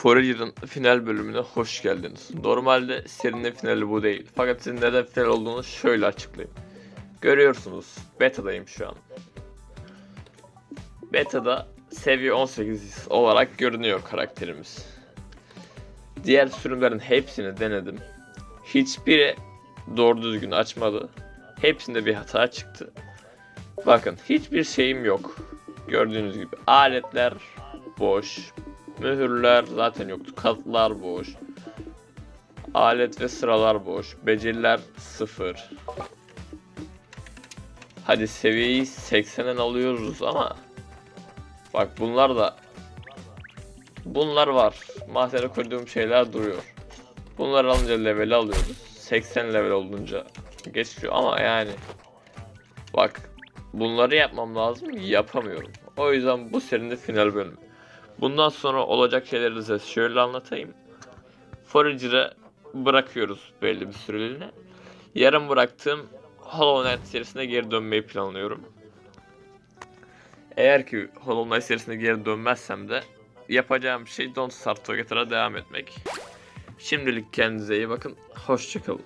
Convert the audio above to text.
Forager'ın final bölümüne hoş geldiniz. Normalde serinin finali bu değil. Fakat sizin neden final olduğunu şöyle açıklayayım. Görüyorsunuz, beta'dayım şu an. Beta'da seviye 18 olarak görünüyor karakterimiz. Diğer sürümlerin hepsini denedim. Hiçbiri doğru düzgün açmadı. Hepsinde bir hata çıktı. Bakın hiçbir şeyim yok. Gördüğünüz gibi aletler boş. Mühürler zaten yoktu. Katlar boş. Alet ve sıralar boş. Beceriler sıfır. Hadi seviyeyi 80'den alıyoruz ama bak bunlar da bunlar var. Mahzene koyduğum şeyler duruyor. Bunları alınca level alıyoruz. 80 level olunca geçiyor ama yani bak bunları yapmam lazım yapamıyorum. O yüzden bu serinin final bölümü. Bundan sonra olacak şeyleri de size şöyle anlatayım. Forager'ı bırakıyoruz belli bir süreliğine. Yarım bıraktığım Hollow Knight serisine geri dönmeyi planlıyorum. Eğer ki Hollow Knight serisine geri dönmezsem de yapacağım şey Don't Start Together'a devam etmek. Şimdilik kendinize iyi bakın. Hoşçakalın.